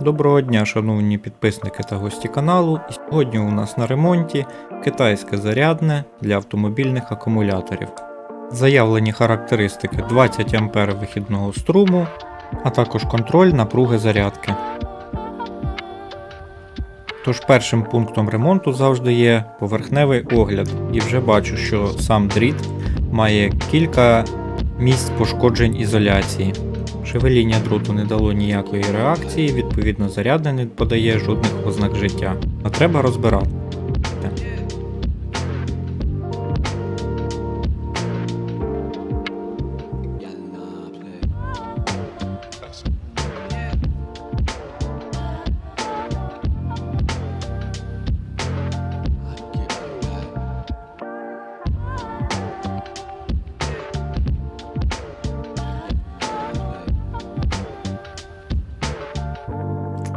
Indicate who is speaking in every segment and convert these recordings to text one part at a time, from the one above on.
Speaker 1: Доброго дня, шановні підписники та гості каналу. І сьогодні у нас на ремонті китайське зарядне для автомобільних акумуляторів. Заявлені характеристики 20 А вихідного струму, а також контроль напруги зарядки. Тож першим пунктом ремонту завжди є поверхневий огляд, і вже бачу, що сам дріт має кілька місць пошкоджень ізоляції. Шевеління дроту не дало ніякої реакції, відповідно зарядне не подає жодних ознак життя. А треба розбирати.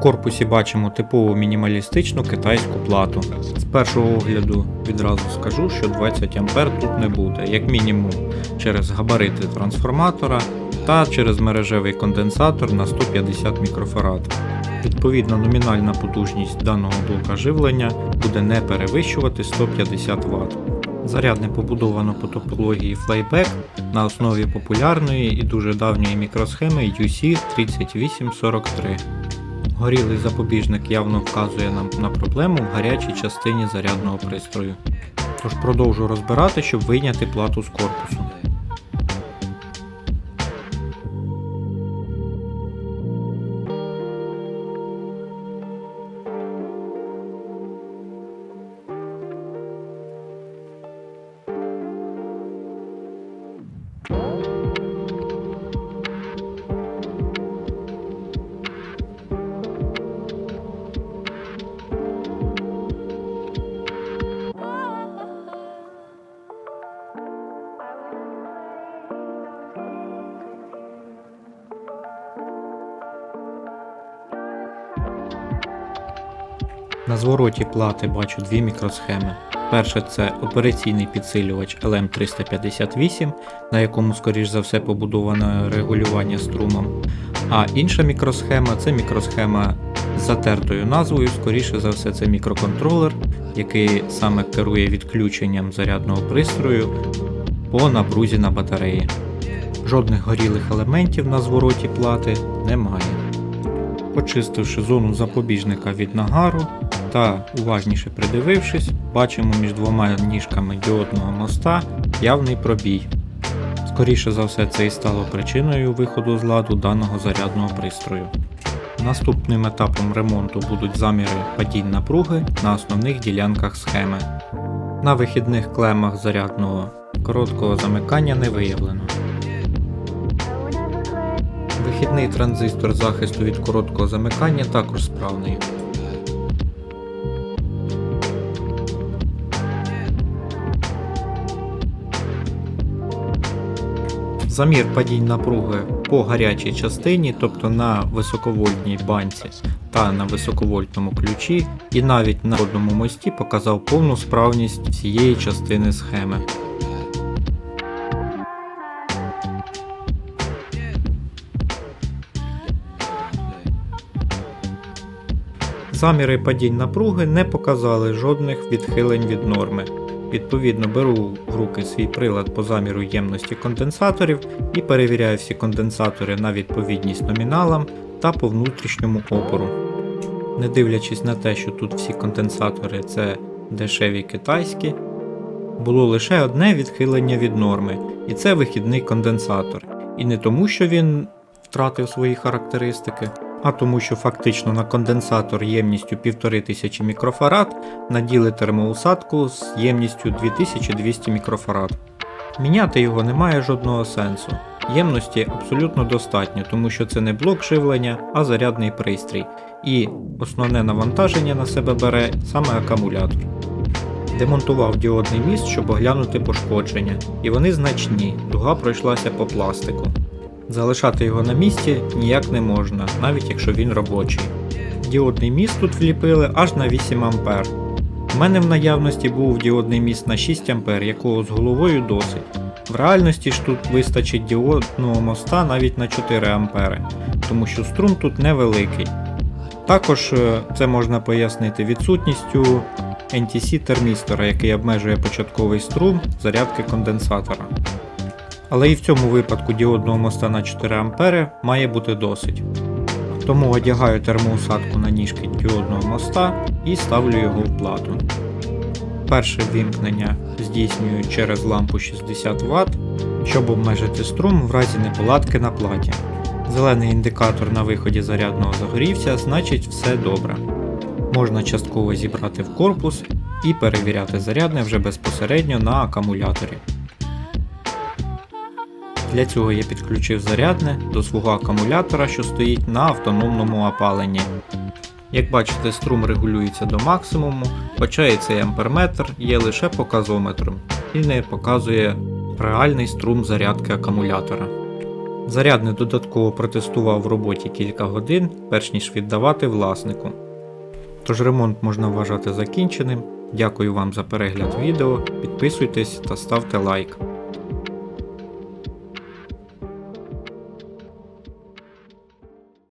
Speaker 1: Корпусі бачимо типову мінімалістичну китайську плату. З першого огляду відразу скажу, що 20 А тут не буде, як мінімум через габарити трансформатора та через мережевий конденсатор на 150 мікрофарад. Відповідно, номінальна потужність даного блока живлення буде не перевищувати 150 Вт. Зарядне побудовано по топології Flyback на основі популярної і дуже давньої мікросхеми UC3843. Горілий запобіжник явно вказує нам на проблему в гарячій частині зарядного пристрою. Тож продовжу розбирати, щоб вийняти плату з корпусу. На звороті плати бачу дві мікросхеми. Перше це операційний підсилювач LM358, на якому, скоріш за все, побудоване регулювання струмом. А інша мікросхема це мікросхема з затертою назвою, скоріше за все, це мікроконтролер, який саме керує відключенням зарядного пристрою по напрузі на батареї. Жодних горілих елементів на звороті плати немає. Почистивши зону запобіжника від нагару та уважніше придивившись, бачимо між двома ніжками діодного моста явний пробій. Скоріше за все, це і стало причиною виходу з ладу даного зарядного пристрою. Наступним етапом ремонту будуть заміри падінь напруги на основних ділянках схеми. На вихідних клемах зарядного короткого замикання не виявлено. Вихідний транзистор захисту від короткого замикання також справний. Замір падінь напруги по гарячій частині, тобто на високовольтній банці та на високовольтному ключі, і навіть на одному мості показав повну справність всієї частини схеми. Заміри падінь напруги не показали жодних відхилень від норми. Відповідно, беру в руки свій прилад по заміру ємності конденсаторів і перевіряю всі конденсатори на відповідність номіналам та по внутрішньому опору. Не дивлячись на те, що тут всі конденсатори це дешеві китайські, було лише одне відхилення від норми, і це вихідний конденсатор. І не тому, що він втратив свої характеристики, а тому, що фактично на конденсатор ємністю 1500 мікрофарад наділи термоусадку з ємністю 2200 мікрофарад. Міняти його немає жодного сенсу. Ємності абсолютно достатньо, тому що це не блок живлення, а зарядний пристрій, і основне навантаження на себе бере саме акумулятор. Демонтував діодний міст, щоб оглянути пошкодження, і вони значні, дуга пройшлася по пластику. Залишати його на місці ніяк не можна, навіть якщо він робочий. Діодний міст тут вліпили аж на 8 А. У мене в наявності був діодний міст на 6 А, якого з головою досить. В реальності ж тут вистачить діодного моста навіть на 4 А, тому що струм тут невеликий. Також е, це можна пояснити відсутністю NTC термістора, який обмежує початковий струм зарядки конденсатора. Але і в цьому випадку діодного моста на 4 А має бути досить. Тому одягаю термоусадку на ніжки діодного моста і ставлю його в плату. Перше ввімкнення здійснюю через лампу 60 Вт, щоб обмежити струм в разі неполадки на платі. Зелений індикатор на виході зарядного загорівся, значить все добре. Можна частково зібрати в корпус і перевіряти зарядне вже безпосередньо на акумуляторі. Для цього я підключив зарядне до свого акумулятора, що стоїть на автономному опаленні. Як бачите, струм регулюється до максимуму, хоча і цей амперметр є лише показометром і не показує реальний струм зарядки акумулятора. Зарядне додатково протестував в роботі кілька годин, перш ніж віддавати власнику. Тож ремонт можна вважати закінченим. Дякую вам за перегляд відео, підписуйтесь та ставте лайк.